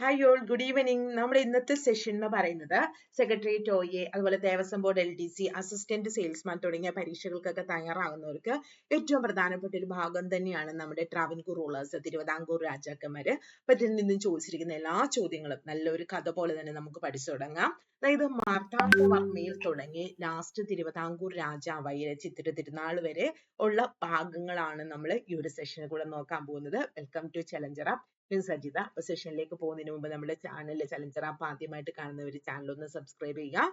Hi all good evening നമ്മുടെ ഇന്നത്തെ session എന്ന് പറയുന്നത് സെക്രട്ടേറിയറ്റ് ഒ എ അതുപോലെ Devaswom board L D C assistant salesman തുടങ്ങിയ പരീക്ഷകൾക്കൊക്കെ തയ്യാറാകുന്നവർക്ക് ഏറ്റവും പ്രധാനപ്പെട്ട ഒരു ഭാഗം തന്നെയാണ് നമ്മുടെ ട്രാവൻകൂർ റൂളേഴ്സ് തിരുവിതാംകൂർ രാജാക്കന്മാര്. പറ്റിൽ നിന്നും ചോദിച്ചിരിക്കുന്ന എല്ലാ ചോദ്യങ്ങളും നല്ലൊരു കഥ പോലെ തന്നെ നമുക്ക് പഠിച്ചു തുടങ്ങാം. അതായത് മാർത്താണ്ഡവർമ്മയിൽ തുടങ്ങി ലാസ്റ്റ് തിരുവിതാംകൂർ രാജാവായി ചിത്ര തിരുനാൾ വരെ ഉള്ള ഭാഗങ്ങളാണ് നമ്മൾ ഈ ഒരു സെഷനിൽ കൂടെ നോക്കാൻ പോകുന്നത്. വെൽക്കം ടു ചലഞ്ചർ ഞാൻ സജിത അപ്പൊ സെഷനിലേക്ക് പോകുന്നതിന് മുമ്പ് നമ്മുടെ ചാനൽ ചലഞ്ചർ ആപ്പ് ആദ്യമായിട്ട് കാണുന്നവർ ചാനൽ ഒന്ന് സബ്സ്ക്രൈബ് ചെയ്യുക.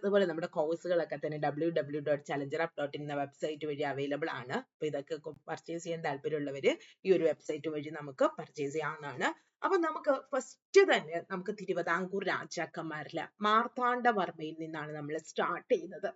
അതുപോലെ നമ്മുടെ കോഴ്സുകളൊക്കെ തന്നെ W W dot challenger app dot in എന്ന വെബ്സൈറ്റ് വഴി അവൈലബിൾ ആണ്. അപ്പൊ ഇതൊക്കെ പർച്ചേസ് ചെയ്യാൻ താല്പര്യമുള്ളവർ ഈ ഒരു വെബ്സൈറ്റ് വഴി നമുക്ക് പർച്ചേസ് ചെയ്യാവുന്നതാണ്. അപ്പൊ നമുക്ക് ഫസ്റ്റ് തന്നെ നമുക്ക് തിരുവിതാംകൂർ രാജാക്കന്മാരിലെ മാർത്താണ്ഡവർമ്മയിൽ നിന്നാണ് നമ്മൾ സ്റ്റാർട്ട് ചെയ്യുന്നത്.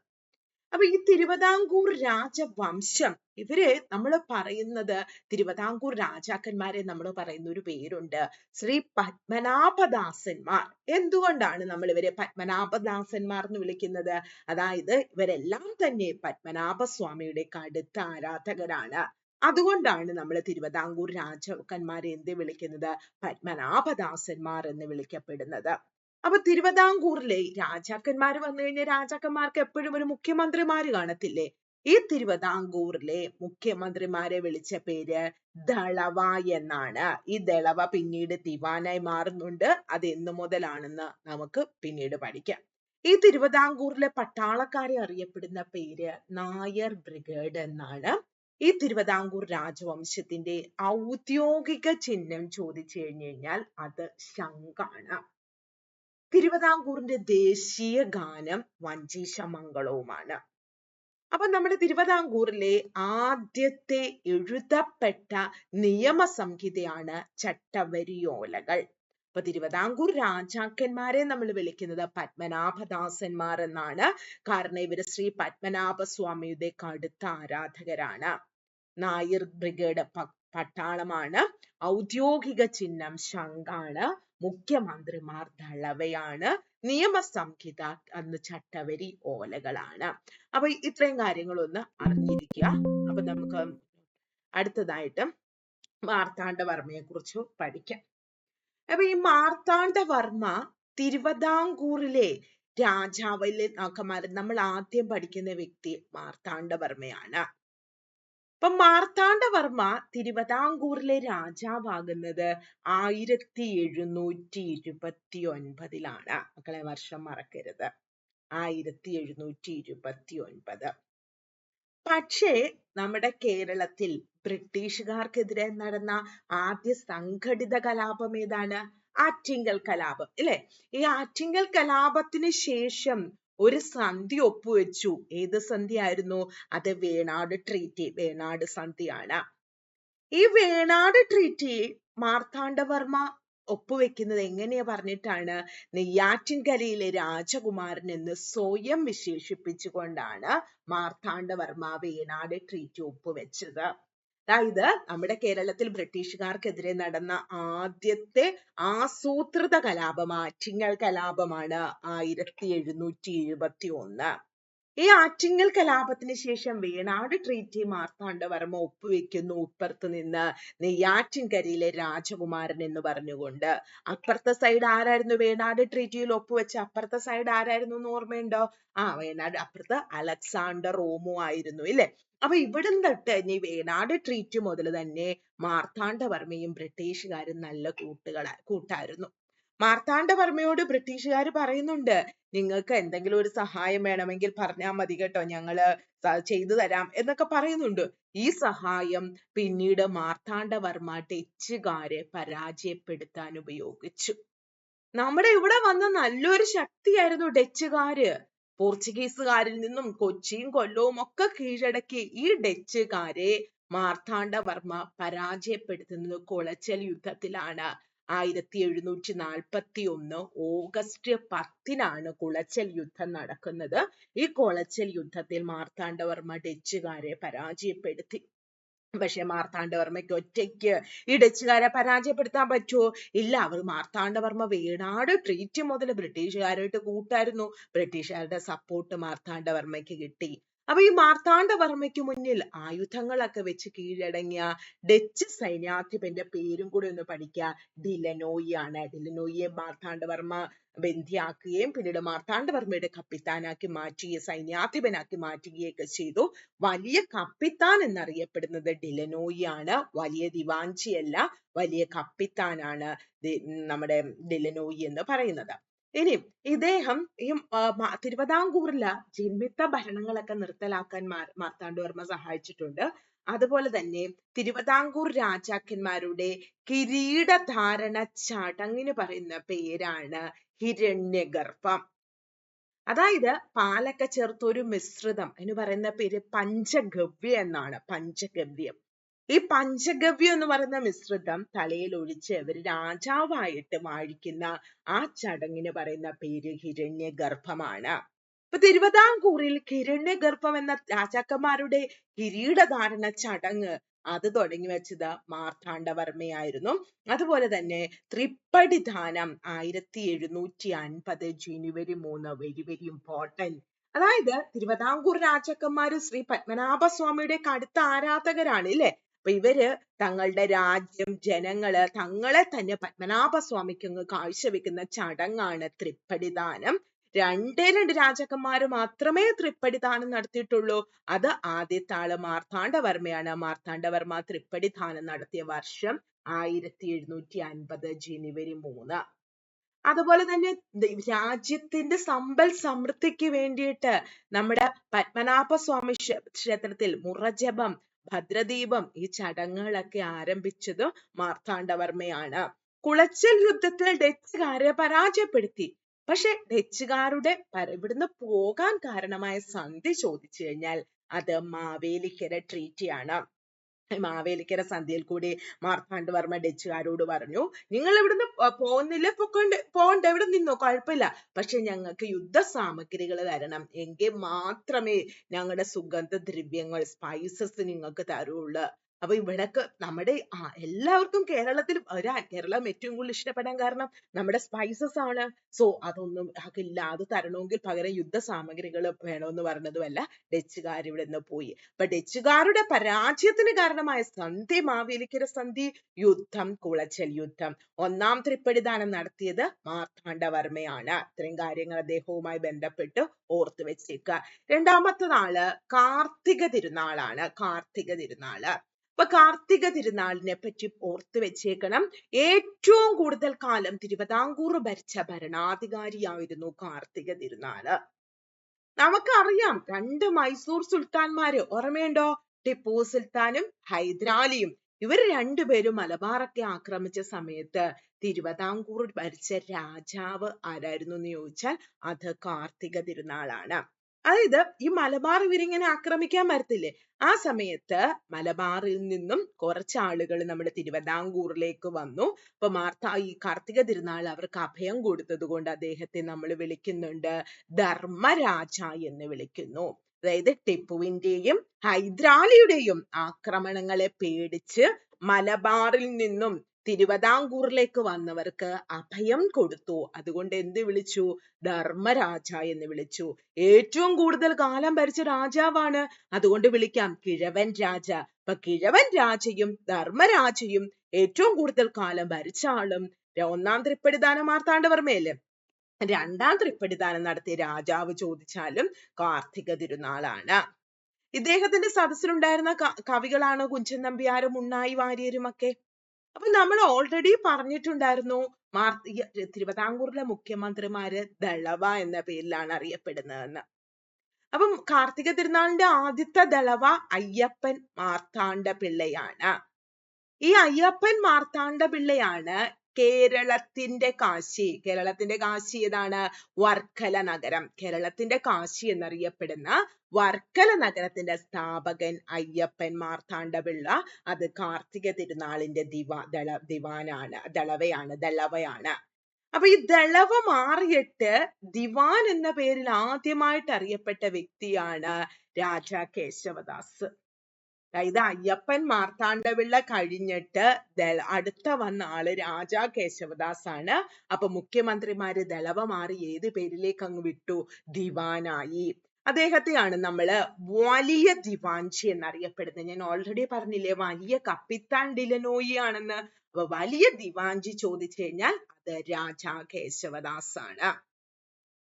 അപ്പൊ ഈ തിരുവിതാംകൂർ രാജവംശം ഇവർ നമ്മൾ പറയുന്നത് തിരുവിതാംകൂർ രാജാക്കന്മാരെ നമ്മൾ പറയുന്ന ഒരു പേരുണ്ട്. ശ്രീ പത്മനാഭദാസന്മാർ. എന്തുകൊണ്ടാണ് നമ്മൾ ഇവരെ പത്മനാഭദാസന്മാർ എന്ന് വിളിക്കുന്നത്? അതായത് ഇവരെല്ലാം തന്നെ പത്മനാഭസ്വാമിയുടെ കടുത്ത ആരാധകരാണ്. അതുകൊണ്ടാണ് നമ്മൾ തിരുവിതാംകൂർ രാജാക്കന്മാരെ എന്ത് വിളിക്കുന്നത്? പത്മനാഭദാസന്മാർ എന്ന് വിളിക്കപ്പെടുന്നത്. അപ്പൊ തിരുവിതാംകൂറിലെ രാജാക്കന്മാർ വന്നു കഴിഞ്ഞാൽ രാജാക്കന്മാർക്ക് എപ്പോഴും ഒരു മുഖ്യമന്ത്രിമാര് കാണത്തില്ലേ? ഈ തിരുവിതാംകൂറിലെ മുഖ്യമന്ത്രിമാരെ വിളിച്ച പേര് ദളവ എന്നാണ്. ഈ ദളവ പിന്നീട് ദിവാനായി മാറുന്നുണ്ട്. അത് എന്നു മുതലാണെന്ന് നമുക്ക് പിന്നീട് പഠിക്കാം. ഈ തിരുവിതാംകൂറിലെ പട്ടാളക്കാരെ അറിയപ്പെടുന്ന പേര് നായർ ബ്രിഗേഡ് എന്നാണ്. ഈ തിരുവിതാംകൂർ രാജവംശത്തിന്റെ ഔദ്യോഗിക ചിഹ്നം ചോദിച്ചു കഴിഞ്ഞു കഴിഞ്ഞാൽ അത് ശംഖാണ്. തിരുവിതാംകൂറിന്റെ ദേശീയ ഗാനം വഞ്ചീശ മംഗളവുമാണ്. അപ്പൊ നമ്മുടെ തിരുവിതാംകൂറിലെ ആദ്യത്തെ എഴുതപ്പെട്ട നിയമസംഹിതയാണ് ചട്ടവരിയോലകൾ. അപ്പൊ തിരുവിതാംകൂർ രാജാക്കന്മാരെ നമ്മൾ വിളിക്കുന്നത് പത്മനാഭദാസന്മാർ എന്നാണ്. കാരണം ഇവർ ശ്രീ പത്മനാഭ സ്വാമിയുടെ കടുത്ത ആരാധകരാണ്. നായർ ബ്രിഗേഡ് പട്ടാളമാണ്. ഔദ്യോഗിക ചിഹ്നം ശംഖാണ്. മുഖ്യമന്ത്രിമാർ ദളവയാണ് നിയമസംഹിത അന്ന് ചട്ടവരി ഓലകളാണ്. അപ്പൊ ഇത്രയും കാര്യങ്ങളൊന്ന് അറിഞ്ഞിരിക്കുക. അപ്പൊ നമുക്ക് അടുത്തതായിട്ട് മാർത്താണ്ഡവർമ്മയെ കുറിച്ച് പഠിക്കാം. അപ്പൊ ഈ മാർത്താണ്ഡവർമ്മ തിരുവിതാംകൂറിലെ രാജാവിലെ നമ്മൾ ആദ്യം പഠിക്കുന്ന വ്യക്തി മാർത്താണ്ഡവർമ്മയാണ്. അപ്പൊ മാർത്താണ്ഡവർമ്മ തിരുവിതാംകൂറിലെ രാജാവാകുന്നത് ആയിരത്തി എഴുന്നൂറ്റി ഇരുപത്തി ഒൻപതിലാണ് മക്കളെ വർഷം മറക്കരുത്. ആയിരത്തി എഴുന്നൂറ്റി ഇരുപത്തി ഒൻപത് പക്ഷേ നമ്മുടെ കേരളത്തിൽ ബ്രിട്ടീഷുകാർക്കെതിരെ നടന്ന ആദ്യ സംഘടിത കലാപം ഏതാണ്? ആറ്റിങ്ങൽ കലാപം ഇല്ലേ? ഈ ആറ്റിങ്ങൽ കലാപത്തിന് ശേഷം ഒരു സന്ധി ഒപ്പുവെച്ചു. ഏത് സന്ധിയായിരുന്നു? അത് വേണാട് ട്രീറ്റി വേണാട് സന്ധിയാണ്. ഈ വേണാട് ട്രീറ്റി മാർത്താണ്ഡവർമ്മ ഒപ്പുവെക്കുന്നത് എങ്ങനെയാ പറഞ്ഞിട്ടാണ്? നെയ്യാറ്റിൻകരയിലെ രാജകുമാരൻ എന്ന് സ്വയം വിശേഷിപ്പിച്ചുകൊണ്ടാണ് മാർത്താണ്ഡവർമ്മ വേണാട് ട്രീറ്റി ഒപ്പുവെച്ചത്. അതായത് നമ്മുടെ കേരളത്തിൽ ബ്രിട്ടീഷുകാർക്കെതിരെ നടന്ന ആദ്യത്തെ ആസൂത്രിത കലാപം ആറ്റിങ്ങൽ കലാപമാണ് ആയിരത്തി എഴുന്നൂറ്റി എഴുപത്തി ഒന്ന് ഈ ആറ്റിങ്ങൽ കലാപത്തിന് ശേഷം വേണാട് ട്രീറ്റി മാർത്താണ്ഡവർമ്മ ഒപ്പുവെക്കുന്നു ഉപ്പുറത്ത് നിന്ന് നെയ്യാറ്റിൻകരയിലെ രാജകുമാരൻ എന്ന് പറഞ്ഞുകൊണ്ട് അപ്പുറത്തെ സൈഡ് ആരായിരുന്നു വേണാട് ട്രീറ്റിയിൽ ഒപ്പുവെച്ച അപ്പുറത്തെ സൈഡ് ആരായിരുന്നു എന്ന് ഓർമ്മയുണ്ടോ? ആ വേണാട് അപ്പുറത്ത് അലക്സാണ്ടർ റോമോ ആയിരുന്നു ഇല്ലേ? അപ്പൊ ഇവിടം തൊട്ട് ഇനി വേണാട് ട്രീറ്റ് മുതൽ തന്നെ മാർത്താണ്ഡവർമ്മയും ബ്രിട്ടീഷുകാരും നല്ല കൂട്ടുകളാ കൂട്ടായിരുന്നു. മാർത്താണ്ഡവർമ്മയോട് ബ്രിട്ടീഷുകാർ പറയുന്നുണ്ട് നിങ്ങൾക്ക് എന്തെങ്കിലും ഒരു സഹായം വേണമെങ്കിൽ പറഞ്ഞാൽ മതി കേട്ടോ ഞങ്ങൾ ചെയ്തു തരാം എന്നൊക്കെ പറയുന്നുണ്ട്. ഈ സഹായം പിന്നീട് മാർത്താണ്ഡവർമ്മ ഡച്ചുകാരെ പരാജയപ്പെടുത്താൻ ഉപയോഗിച്ചു. നമ്മുടെ ഇവിടെ വന്ന നല്ലൊരു ശക്തിയായിരുന്നു ഡച്ചുകാര്. പോർച്ചുഗീസുകാരിൽ നിന്നും കൊച്ചിയും കൊല്ലവും ഒക്കെ കീഴടക്കി ഈ ഡച്ചുകാരെ മാർത്താണ്ഡവർമ്മ പരാജയപ്പെടുത്തുന്നത് കുളച്ചൽ യുദ്ധത്തിലാണ്. ആയിരത്തി എഴുന്നൂറ്റി നാൽപ്പത്തി ഒന്ന് ഓഗസ്റ്റ് പത്തിനാണ് കുളച്ചൽ യുദ്ധം നടക്കുന്നത്. ഈ കുളച്ചൽ യുദ്ധത്തിൽ മാർത്താണ്ഡവർമ്മ ഡച്ചുകാരെ പരാജയപ്പെടുത്തി. പക്ഷെ മാർത്താണ്ഡവർമ്മയ്ക്ക് ഒറ്റയ്ക്ക് ഈ ഡച്ചുകാരെ പരാജയപ്പെടുത്താൻ പറ്റുമോ? ഇല്ല അവർ മാർത്താണ്ഡവർമ്മ വേണാട് ട്രീറ്റ് മുതൽ ബ്രിട്ടീഷുകാരായിട്ട് കൂട്ടായിരുന്നു. ബ്രിട്ടീഷുകാരുടെ സപ്പോർട്ട് മാർത്താണ്ഡവർമ്മയ്ക്ക് കിട്ടി. അപ്പൊ ഈ മാർത്താണ്ഡവർമ്മയ്ക്ക് മുന്നിൽ ആയുധങ്ങളൊക്കെ വെച്ച് കീഴടങ്ങിയ ഡച്ച് സൈന്യാധിപന്റെ പേരും കൂടി ഒന്ന് പഠിക്കുക. ഡിലനോയി ആണ് ഡിലനോയിയെ മാർത്താണ്ഡവർമ്മ ബന്ധിയാക്കുകയും പിന്നീട് മാർത്താണ്ഡവർമ്മയുടെ കപ്പിത്താനാക്കി മാറ്റിയ സൈന്യാധിപനാക്കി മാറ്റുകയൊക്കെ ചെയ്തു. വലിയ കപ്പിത്താൻ എന്നറിയപ്പെടുന്നത് ഡിലനോയി ആണ് വലിയ ദിവാഞ്ചിയല്ല വലിയ കപ്പിത്താനാണ് നമ്മുടെ ഡിലനോയി എന്ന് പറയുന്നത്. ഇനി ഇദ്ദേഹം ഈ തിരുവിതാംകൂറില ജിമ്മിത്ത ഭരണങ്ങളൊക്കെ നിർത്തലാക്കാൻ മാർ മാർത്താണ്ഡവർമ്മ സഹായിച്ചിട്ടുണ്ട്. അതുപോലെ തന്നെ തിരുവിതാംകൂർ രാജാക്കന്മാരുടെ കിരീടധാരണ ചടങ്ങിന് പറയുന്ന പേരാണ് ഹിരണ്യഗർഭം. അതായത് പാലൊക്കെ ചേർത്ത് ഒരു മിശ്രിതം എന്ന് പറയുന്ന പേര് പഞ്ചഗവ്യ എന്നാണ്. പഞ്ചഗവ്യം. ഈ പഞ്ചഗവ്യം എന്ന് പറയുന്ന മിശ്രിതം തലയിൽ ഒഴിച്ച് ഇവർ രാജാവായിട്ട് വാഴിക്കുന്ന ആ ചടങ്ങിന് പറയുന്ന പേര് ഹിരണ്യഗർഭമാണ്. ഇപ്പൊ തിരുവിതാംകൂറിൽ ഹിരണ്യഗർഭം എന്ന രാജാക്കന്മാരുടെ കിരീടധാരണ ചടങ്ങ് അത് തുടങ്ങി വെച്ചത് മാർത്താണ്ഡവർമ്മയായിരുന്നു. അതുപോലെ തന്നെ തൃപ്പടിദാനം ആയിരത്തി എഴുന്നൂറ്റി അൻപത് ജനുവരി മൂന്ന് വെരി വെരി ഇമ്പോർട്ടന്റ് അതായത് തിരുവിതാംകൂർ രാജാക്കന്മാര് ശ്രീ പത്മനാഭസ്വാമിയുടെ കടുത്ത ആരാധകരാണ് ഇല്ലേ? അപ്പൊ ഇവർ തങ്ങളുടെ രാജ്യം ജനങ്ങൾ തങ്ങളെ തന്നെ പത്മനാഭസ്വാമിക്ക് അങ്ങ് കാഴ്ചവെക്കുന്ന ചടങ്ങാണ് തൃപ്പടിദാനം രണ്ടേ രണ്ട് രാജാക്കന്മാര് മാത്രമേ തൃപ്പടിദാനം നടത്തിയിട്ടുള്ളൂ. അത് ആദ്യത്തെ ആൾ മാർത്താണ്ഡവർമ്മയാണ്. മാർത്താണ്ഡവർമ്മ തൃപ്പടിദാനം നടത്തിയ വർഷം ആയിരത്തി എഴുന്നൂറ്റി അൻപത് ജനുവരി മൂന്ന്. അതുപോലെ തന്നെ രാജ്യത്തിന്റെ സമ്പൽ സമൃദ്ധിക്ക് വേണ്ടിയിട്ട് നമ്മുടെ പത്മനാഭ സ്വാമി ക്ഷേത്രത്തിൽ മുറജപം ഭദ്രദീപം ഈ ചടങ്ങുകളൊക്കെ ആരംഭിച്ചത് മാർത്താണ്ഡവർമ്മയാണ്. കുളച്ചൽ യുദ്ധത്തിൽ ഡച്ചുകാരെ പരാജയപ്പെടുത്തി. പക്ഷെ ഡച്ചുകാരുടെ ഇവിടുന്ന് പോകാൻ കാരണമായ സന്ധി ചോദിച്ചു കഴിഞ്ഞാൽ അത് മാവേലിക്കര ട്രീറ്റിയാണ് മാവേലിക്കര സന്ധ്യയിൽ കൂടി മാർത്താണ്ഡവർമ്മ ഡച്ചുകാരോട് പറഞ്ഞു നിങ്ങൾ ഇവിടുന്ന് പോകുന്നില്ല പൊക്കോണ്ട് പോകണ്ട ഇവിടെ നിന്നോ കുഴപ്പമില്ല. പക്ഷെ ഞങ്ങൾക്ക് യുദ്ധ സാമഗ്രികൾ തരണം. എങ്കിൽ മാത്രമേ ഞങ്ങളുടെ സുഗന്ധദ്രവ്യങ്ങൾ സ്പൈസസ് നിങ്ങൾക്ക് തരുള്ളൂ. അപ്പൊ ഇവിടൊക്കെ നമ്മുടെ ആ എല്ലാവർക്കും കേരളത്തിൽ ഒരു കേരളം ഏറ്റവും കൂടുതൽ ഇഷ്ടപ്പെടാൻ കാരണം നമ്മുടെ സ്പൈസസ് ആണ്. സോ അതൊന്നും ആക്കില്ല. അത് തരണമെങ്കിൽ പകരം യുദ്ധ സാമഗ്രികൾ വേണമെന്ന് പറഞ്ഞതുമല്ല. ഡച്ചുകാർ ഇവിടെ നിന്ന് പോയി. അപ്പൊ ഡച്ചുകാരുടെ പരാജയത്തിന് കാരണമായ സന്ധി മാവേലിക്കര സന്ധി യുദ്ധം കുളച്ചൽ യുദ്ധം. ഒന്നാം തൃപ്പടിദാനം നടത്തിയത് മാർത്താണ്ഡവർമ്മയാണ്. ഇത്രയും കാര്യങ്ങൾ അദ്ദേഹവുമായി ബന്ധപ്പെട്ട് ഓർത്തു വെച്ചേക്കുക. രണ്ടാമത്തതാൾ കാർത്തിക തിരുനാളാണ്. കാർത്തിക തിരുനാൾ. അപ്പൊ കാർത്തിക തിരുനാളിനെ പറ്റി ഓർത്തു വെച്ചേക്കണം. ഏറ്റവും കൂടുതൽ കാലം തിരുവിതാംകൂർ ഭരിച്ച ഭരണാധികാരിയായിരുന്നു കാർത്തിക തിരുനാൾ. നമുക്കറിയാം രണ്ട് മൈസൂർ സുൽത്താൻമാര് ഓർമ്മയുണ്ടോ? ടിപ്പു സുൽത്താനും ഹൈദരാലിയും. ഇവർ രണ്ടുപേരും മലബാറൊക്കെ ആക്രമിച്ച സമയത്ത് തിരുവിതാംകൂർ ഭരിച്ച രാജാവ് ആരായിരുന്നു എന്ന് ചോദിച്ചാൽ അത് കാർത്തിക തിരുനാളാണ്. അതായത് ഈ മലബാർ ഇവരിങ്ങനെ ആക്രമിക്കാൻ വരത്തില്ലേ? ആ സമയത്ത് മലബാറിൽ നിന്നും കുറച്ച് ആളുകൾ നമ്മുടെ തിരുവിതാംകൂറിലേക്ക് വന്നു. അപ്പൊ മാർത്ത ഈ കാർത്തിക തിരുനാൾ അവർക്ക് അഭയം കൊടുത്തത് കൊണ്ട് അദ്ദേഹത്തെ നമ്മൾ വിളിക്കുന്നുണ്ട് ധർമ്മരാജ എന്ന് വിളിക്കുന്നു. അതായത് ടിപ്പുവിന്റെയും ഹൈദരാലിയുടെയും ആക്രമണങ്ങളെ പേടിച്ച് മലബാറിൽ നിന്നും തിരുവിതാംകൂറിലേക്ക് വന്നവർക്ക് അഭയം കൊടുത്തു. അതുകൊണ്ട് എന്ത് വിളിച്ചു? ധർമ്മരാജ എന്ന് വിളിച്ചു. ഏറ്റവും കൂടുതൽ കാലം ഭരിച്ച രാജാവാണ്. അതുകൊണ്ട് വിളിക്കാം. കിഴവൻ രാജ. അപ്പൊ കിഴവൻ രാജയും ധർമ്മരാജയും ഏറ്റവും കൂടുതൽ കാലം ഭരിച്ച ആളും ഒന്നാം തൃപ്പടിദാനം മാർത്താണ്ഡവർമ്മയല്ലേ? രണ്ടാം തൃപ്പടിദാനം നടത്തിയ രാജാവ് ചോദിച്ചാലും കാർത്തിക തിരുനാളാണ്. ഇദ്ദേഹത്തിന്റെ സദസ്സിലുണ്ടായിരുന്ന കവികളാണ് കുഞ്ചൻ നമ്പ്യാരും ഉണ്ണായി വാര്യരും ഒക്കെ അപ്പൊ നമ്മൾ ഓൾറെഡി പറഞ്ഞിട്ടുണ്ടായിരുന്നു മാർ തിരുവിതാംകൂറിലെ മുഖ്യമന്ത്രിമാര് ദളവ എന്ന പേരിലാണ് അറിയപ്പെടുന്നതെന്ന്. അപ്പം കാർത്തിക തിരുനാളിന്റെ ആദ്യത്തെ ദളവ അയ്യപ്പൻ മാർത്താണ്ഡ പിള്ളയാണ് ഈ അയ്യപ്പൻ മാർത്താണ്ഡ പിള്ളയാണ് കേരളത്തിന്റെ കാശി. കേരളത്തിന്റെ കാശി ഏതാണ്? വർക്കല നഗരം. കേരളത്തിന്റെ കാശി എന്നറിയപ്പെടുന്ന വർക്കല നഗരത്തിന്റെ സ്ഥാപകൻ അയ്യപ്പൻ മാർത്താണ്ഡപിള്ള. അത് കാർത്തിക തിരുനാളിന്റെ ദിവാ ദള ദിവാനാണ്. ദളവയാണ് ദളവയാണ്. അപ്പൊ ഈ ദളവ മാറിയിട്ട് ദിവാൻ എന്ന പേരിൽ ആദ്യമായിട്ട് അറിയപ്പെട്ട വ്യക്തിയാണ് രാജാ കേശവദാസ്. അതായത് അയ്യപ്പൻ മാർത്താണ്ഡപിള്ള കഴിഞ്ഞിട്ട് അടുത്ത വന്ന ആൾ രാജാ കേശവദാസ് ആണ് അപ്പൊ മുഖ്യമന്ത്രിമാര് ദളവ മാറി ഏത് പേരിലേക്ക് അങ്ങ് വിട്ടു? ദിവാനായി. അദ്ദേഹത്തെയാണ് നമ്മൾ വലിയ ദിവാഞ്ചി എന്നറിയപ്പെടുന്നത്. ഞാൻ ഓൾറെഡി പറഞ്ഞില്ലേ വലിയ കപ്പിത്താൻ ഡിലനോയി ആണെന്ന് അപ്പൊ വലിയ ദിവാഞ്ചി ചോദിച്ചു കഴിഞ്ഞാൽ അത് രാജാ കേശവദാസ് ആണ്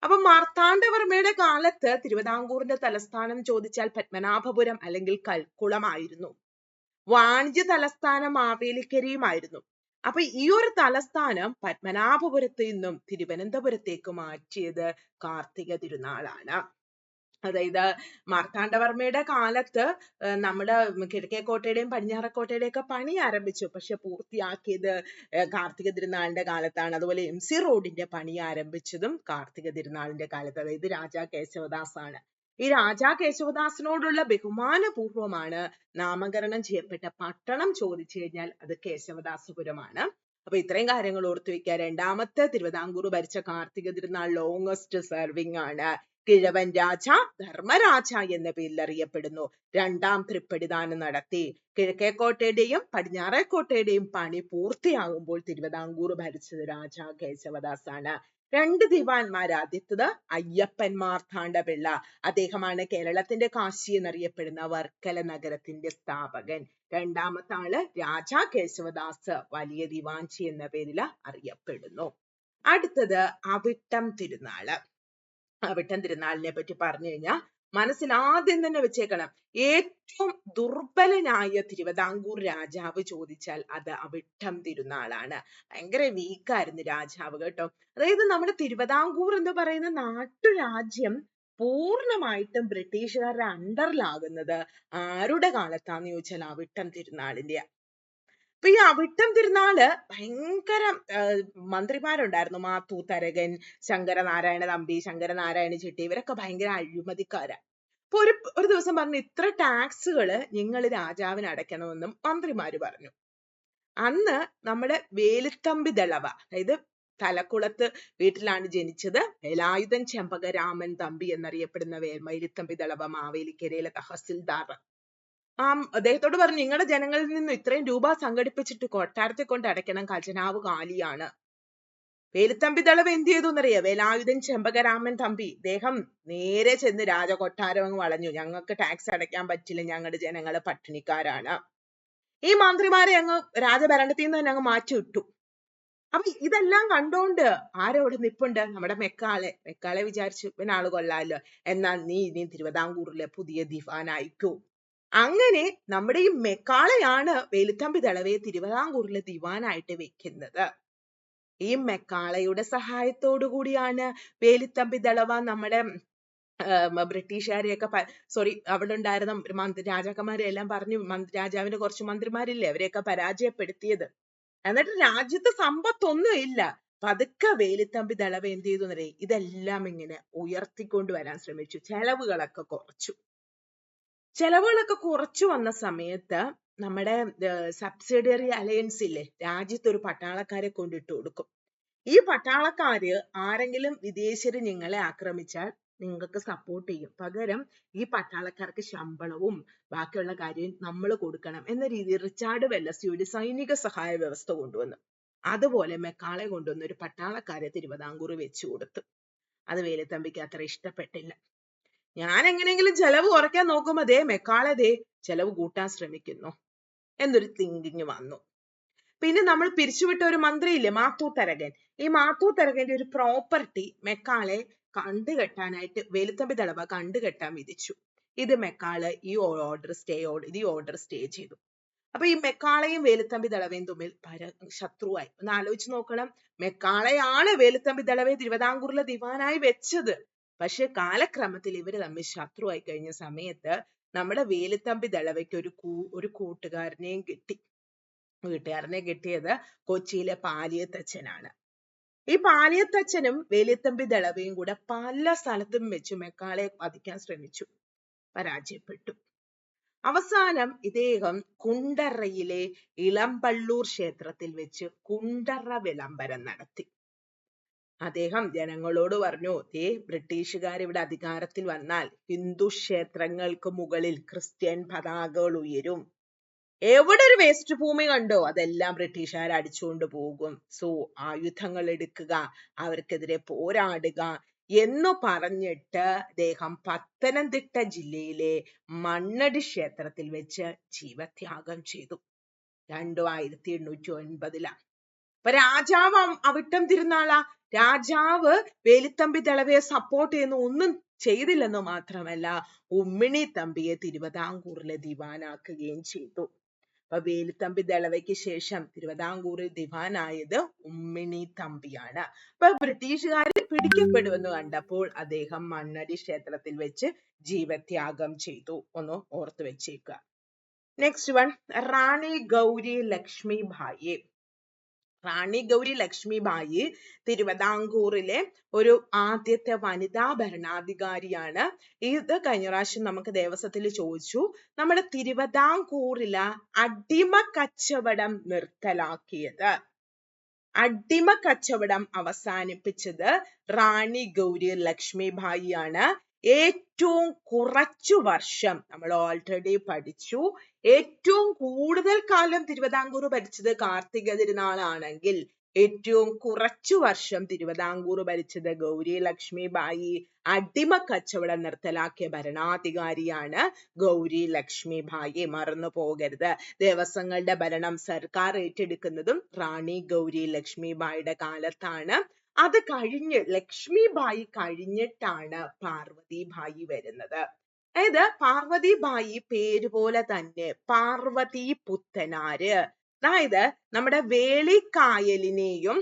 അപ്പൊ മാർത്താണ്ഡവർമ്മയുടെ കാലത്ത് തിരുവിതാംകൂറിന്റെ തലസ്ഥാനം ചോദിച്ചാൽ പത്മനാഭപുരം അല്ലെങ്കിൽ കൽക്കുളമായിരുന്നു. വാണിജ്യ തലസ്ഥാനം മാവേലിക്കരയുമായിരുന്നു അപ്പൊ ഈ ഒരു തലസ്ഥാനം പത്മനാഭപുരത്ത് നിന്നും തിരുവനന്തപുരത്തേക്ക് മാറ്റിയത് കാർത്തിക തിരുനാളാണ്. അതായത് മാർത്താണ്ഡവർമ്മയുടെ കാലത്ത് നമ്മുടെ കിഴക്കേക്കോട്ടയുടെയും പടിഞ്ഞാറക്കോട്ടയുടെയും ഒക്കെ പണി ആരംഭിച്ചു. പക്ഷെ പൂർത്തിയാക്കിയത് കാർത്തിക തിരുനാളിന്റെ കാലത്താണ്. അതുപോലെ എം സി റോഡിന്റെ പണി ആരംഭിച്ചതും കാർത്തിക തിരുനാളിന്റെ കാലത്ത് അതായത് രാജാ കേശവദാസ് ആണ് ഈ രാജാ കേശവദാസിനോടുള്ള ബഹുമാനപൂർവമാണ് നാമകരണം ചെയ്യപ്പെട്ട പട്ടണം ചോദിച്ചു കഴിഞ്ഞാൽ അത് കേശവദാസപുരമാണ്. അപ്പൊ ഇത്രയും കാര്യങ്ങൾ ഓർത്തു വെക്കുക രണ്ടാമത്തെ തിരുവിതാംകൂർ ഭരിച്ച കാർത്തിക തിരുനാൾ ലോങ്സ്റ്റ് സെർവിംഗ് ആണ്. കിഴവൻ രാജ ധർമ്മരാജ എന്ന പേരിൽ അറിയപ്പെടുന്നു. രണ്ടാം തൃപ്പടിദാനം നടത്തി. കിഴക്കേക്കോട്ടയുടെയും പടിഞ്ഞാറേക്കോട്ടയുടെയും പണി പൂർത്തിയാകുമ്പോൾ തിരുവിതാംകൂർ ഭരിച്ചത് രാജ കേശവദാസ് ആണ് രണ്ട് ദിവാൻമാർ ആദ്യത്തത് അയ്യപ്പൻ മാർത്താണ്ഡപിള്ള അദ്ദേഹമാണ് കേരളത്തിന്റെ കാശി എന്നറിയപ്പെടുന്ന വർക്കല നഗരത്തിന്റെ സ്ഥാപകൻ. രണ്ടാമത്തെ ആൾ രാജാ കേശവദാസ് വലിയ ദിവാഞ്ചി എന്ന പേരിൽ അറിയപ്പെടുന്നു. അടുത്തത് അവിട്ടം തിരുനാൾ. അവിട്ടം തിരുനാളിനെ പറ്റി പറഞ്ഞു കഴിഞ്ഞാൽ മനസ്സിൽ ആദ്യം തന്നെ വെച്ചേക്കണം. ഏറ്റവും ദുർബലനായ തിരുവിതാംകൂർ രാജാവ് ചോദിച്ചാൽ അത് അവിട്ടം തിരുനാളാണ് ഭയങ്കര വീക്കായിരുന്നു രാജാവ് കേട്ടോ. അതായത് നമ്മുടെ തിരുവിതാംകൂർ എന്ന് പറയുന്ന നാട്ടുരാജ്യം പൂർണമായിട്ടും ബ്രിട്ടീഷുകാരുടെ അണ്ടറിലാകുന്നത് ആരുടെ കാലത്താന്ന് ചോദിച്ചാൽ അവിട്ടം തിരുനാളിന്റെ അപ്പൊ ഈ അവിട്ടം തിരുനാൾ ഭയങ്കര മന്ത്രിമാരുണ്ടായിരുന്നു. മാത്തൂ തരകൻ ശങ്കരനാരായണ തമ്പി ശങ്കരനാരായണ ചെട്ടി ഇവരൊക്കെ ഭയങ്കര അഴിമതിക്കാരാ. അപ്പൊ ഒരു ഒരു ദിവസം പറഞ്ഞു ഇത്ര ടാക്സുകൾ നിങ്ങൾ രാജാവിന് അടയ്ക്കണമെന്നും മന്ത്രിമാര് പറഞ്ഞു. അന്ന് നമ്മുടെ വേലുത്തമ്പി ദളവ അതായത് തലക്കുളത്ത് വീട്ടിലാണ് ജനിച്ചത് വേലായുധൻ ചെമ്പകരാമൻ തമ്പി എന്നറിയപ്പെടുന്ന വേലുത്തമ്പി ദളവ മാവേലിക്കരയിലെ തഹസിൽദാർ. ആ അദ്ദേഹത്തോട് പറഞ്ഞു നിങ്ങളുടെ ജനങ്ങളിൽ നിന്ന് ഇത്രയും രൂപ സംഘടിപ്പിച്ചിട്ട് കൊട്ടാരത്തെ കൊണ്ട് അടയ്ക്കണം ഖജനാവ് കാലിയാണ്. വേലുത്തമ്പി ദളവ് എന്ത് ചെയ്തു എന്നറിയ? വേലായുധൻ ചെമ്പകരാമൻ തമ്പി ഇദ്ദേഹം നേരെ ചെന്ന് രാജകൊട്ടാരം അങ്ങ് വളഞ്ഞു. ഞങ്ങൾക്ക് ടാക്സ് അടയ്ക്കാൻ പറ്റില്ല ഞങ്ങളുടെ ജനങ്ങളെ പട്ടിണിക്കാരാണ്. ഈ മന്ത്രിമാരെ അങ്ങ് രാജഭരണത്തിൽ നിന്ന് തന്നെ അങ്ങ് മാറ്റി വിട്ടു അപ്പൊ ഇതെല്ലാം കണ്ടോണ്ട് ആരവിടെ നിപ്പുണ്ട് നമ്മുടെ മെക്കാളെ. മെക്കാളെ വിചാരിച്ചു പിന്നെ ആൾ കൊള്ളാലോ. എന്നാൽ നീ ഇനി തിരുവിതാംകൂറിലെ പുതിയ ദിവാനായിക്കോ. അങ്ങനെ നമ്മുടെ ഈ മെക്കാളയാണ് വേലുത്തമ്പി ദളവയെ തിരുവിതാംകൂറിലെ ദിവാനായിട്ട് വെക്കുന്നത്. ഈ മെക്കാളയുടെ സഹായത്തോടു കൂടിയാണ് വേലുത്തമ്പി ദളവ നമ്മുടെ ബ്രിട്ടീഷുകാരെയൊക്കെ സോറി അവിടെ ഉണ്ടായിരുന്ന മന്ത്രി രാജാക്കന്മാരെ എല്ലാം പറഞ്ഞു രാജാവിന്റെ കുറച്ച് മന്ത്രിമാരില്ലേ അവരെയൊക്കെ പരാജയപ്പെടുത്തിയത്. എന്നിട്ട് രാജ്യത്ത് സമ്പത്തൊന്നും ഇല്ല. പതുക്കെ വേലുത്തമ്പി ദളവ എന്ത് ചെയ്തു എന്നറിയേ? ഇതെല്ലാം ഇങ്ങനെ ഉയർത്തിക്കൊണ്ടുവരാൻ ശ്രമിച്ചു. ചെലവുകളൊക്കെ കുറച്ചു. ചെലവുകളൊക്കെ കുറച്ചു വന്ന സമയത്ത് നമ്മുടെ സബ്സിഡിയറി അലയൻസ് ഇല്ലേ രാജ്യത്ത് ഒരു പട്ടാളക്കാരെ കൊണ്ടിട്ട് കൊടുക്കും. ഈ പട്ടാളക്കാര് ആരെങ്കിലും വിദേശര് നിങ്ങളെ ആക്രമിച്ചാൽ നിങ്ങൾക്ക് സപ്പോർട്ട് ചെയ്യും. പകരം ഈ പട്ടാളക്കാർക്ക് ശമ്പളവും ബാക്കിയുള്ള കാര്യം നമ്മൾ കൊടുക്കണം എന്ന രീതിയിൽ റിച്ചാർഡ് വെല്ലസിയുടെ സൈനിക സഹായ വ്യവസ്ഥ കൊണ്ടുവന്നു. അതുപോലെ മെക്കാളെ കൊണ്ടുവന്ന ഒരു പട്ടാളക്കാരെ തിരുവിതാംകൂർ വെച്ചു കൊടുത്തു. അത് വേലുത്തമ്പിക്ക് അത്ര ഇഷ്ടപ്പെട്ടില്ല. ഞാൻ എങ്ങനെയെങ്കിലും ചെലവ് കുറയ്ക്കാൻ നോക്കുമ്പോ ദേ മെക്കാളെ ദേ ചെലവ് കൂട്ടാൻ ശ്രമിക്കുന്നു. എന്നൊരു തിങ്കിങ് വന്നു. പിന്നെ നമ്മൾ പിരിച്ചുവിട്ട ഒരു മന്ത്രിയില്ലേ മാത്തൂ തരകൻ ഈ മാത്തൂ തരകന്റെ ഒരു പ്രോപ്പർട്ടി മെക്കാളെ കണ്ടുകെട്ടാനായിട്ട് വേലുത്തമ്പി ദളവ കണ്ടുകെട്ടാൻ വിധിച്ചു. ഇത് മെക്കാൾ ഈ ഓർഡർ സ്റ്റേ ഇത് ഈ ഓർഡർ സ്റ്റേ ചെയ്തു. അപ്പൊ ഈ മെക്കാളയും വേലുത്തമ്പി ദളവയും തമ്മിൽ പര ശത്രുവായി. ഒന്ന് ആലോചിച്ച് നോക്കണം. മെക്കാളയാണ് വേലുത്തമ്പി ദളവയെ തിരുവിതാംകൂറിലെ ദിവാനായി വെച്ചത്. പക്ഷെ കാലക്രമത്തിൽ ഇവർ തമ്മിൽ ശത്രുവായി കഴിഞ്ഞ സമയത്ത് നമ്മുടെ വേലുത്തമ്പി ദളവയ്ക്ക് ഒരു കൂ ഒരു കൂട്ടുകാരനെയും കിട്ടി. വീട്ടുകാരനെ കിട്ടിയത് കൊച്ചിയിലെ പാലിയത്തച്ഛനാണ്. ഈ പാലിയത്തച്ഛനും വേലുത്തമ്പി ദളവയും കൂടെ പല സ്ഥലത്തും വെച്ച് മെക്കാളെ വധിക്കാൻ ശ്രമിച്ചു. പരാജയപ്പെട്ടു. അവസാനം ഇദ്ദേഹം കുണ്ടറയിലെ ഇളമ്പള്ളൂർ ക്ഷേത്രത്തിൽ വെച്ച് കുണ്ടറ വിളംബരം നടത്തി. അദ്ദേഹം ജനങ്ങളോട് പറഞ്ഞു ദേ ബ്രിട്ടീഷുകാർ ഇവിടെ അധികാരത്തിൽ വന്നാൽ ഹിന്ദു ക്ഷേത്രങ്ങൾക്ക് മുകളിൽ ക്രിസ്ത്യൻ പതാകകൾ ഉയരും. എവിടെ ഒരു വേസ്റ്റ് ഭൂമി കണ്ടോ അതെല്ലാം ബ്രിട്ടീഷുകാർ അടിച്ചുകൊണ്ട് പോകും. സോ ആയുധങ്ങൾ എടുക്കുക അവർക്കെതിരെ പോരാടുക എന്നു പറഞ്ഞിട്ട് അദ്ദേഹം പത്തനംതിട്ട ജില്ലയിലെ മണ്ണടി ക്ഷേത്രത്തിൽ വെച്ച് ജീവത്യാഗം ചെയ്തു. രണ്ടു ആയിരത്തി എണ്ണൂറ്റി ഒൻപതിലാണ് അപ്പൊ രാജാവ് അവിട്ടം തിരുനാളാ രാജാവ് വേലുത്തമ്പി ദളവയെ സപ്പോർട്ട് ചെയ്യുന്ന. ഒന്നും ചെയ്തില്ലെന്ന് മാത്രമല്ല ഉമ്മിണി തമ്പിയെ തിരുവിതാംകൂറിലെ ദിവാനാക്കുകയും ചെയ്തു. അപ്പൊ വേലുത്തമ്പി ദളവയ്ക്ക് ശേഷം തിരുവിതാംകൂറിൽ ദിവാനായത് ഉമ്മിണി തമ്പിയാണ്. അപ്പൊ ബ്രിട്ടീഷുകാർ പിടിക്കപ്പെടുമെന്ന് കണ്ടപ്പോൾ അദ്ദേഹം മണ്ണടി ക്ഷേത്രത്തിൽ വെച്ച് ജീവത്യാഗം ചെയ്തു. ഒന്ന് ഓർത്തു വെച്ചേക്കുക നെക്സ്റ്റ് വൺ റാണി ഗൗരി ലക്ഷ്മി ഭായി റാണി ഗൗരി ലക്ഷ്മി ബായി തിരുവിതാംകൂറിലെ ഒരു ആദ്യത്തെ വനിതാ ഭരണാധികാരിയാണ്. ഇത് കഴിഞ്ഞ പ്രാവശ്യം നമുക്ക് ദേവസ്വത്തിൽ ചോദിച്ചു നമ്മുടെ തിരുവിതാംകൂറിലെ അടിമ കച്ചവടം നിർത്തലാക്കിയത്? അടിമ കച്ചവടം അവസാനിപ്പിച്ചത് റാണി ഗൗരി ലക്ഷ്മി ഭായിയാണ് ഏറ്റവും കുറച്ചു വർഷം നമ്മൾ ഓൾറെഡി പഠിച്ചു. ഏറ്റവും കൂടുതൽ കാലം തിരുവിതാംകൂർ ഭരിച്ചത് കാർത്തിക തിരുനാളാണെങ്കിൽ ഏറ്റവും കുറച്ചു വർഷം തിരുവിതാംകൂർ ഭരിച്ചത് ഗൗരി ലക്ഷ്മി ഭായി അടിമ കച്ചവടം നിർത്തലാക്കിയ ഭരണാധികാരിയാണ് ഗൗരി ലക്ഷ്മി ഭായി മറന്നു പോകരുത്. ദേവസ്വങ്ങളുടെ ഭരണം സർക്കാർ ഏറ്റെടുക്കുന്നതും റാണി ഗൗരി ലക്ഷ്മി ഭായിയുടെ കാലത്താണ്. അത് കഴിഞ്ഞ് ലക്ഷ്മി ബായി കഴിഞ്ഞിട്ടാണ് പാർവതി ബായി വരുന്നത്. അതായത് പാർവതി ബായി പേര് പോലെ തന്നെ പാർവതി പുത്തനാര് അതായത് നമ്മുടെ വേളിക്കായലിനെയും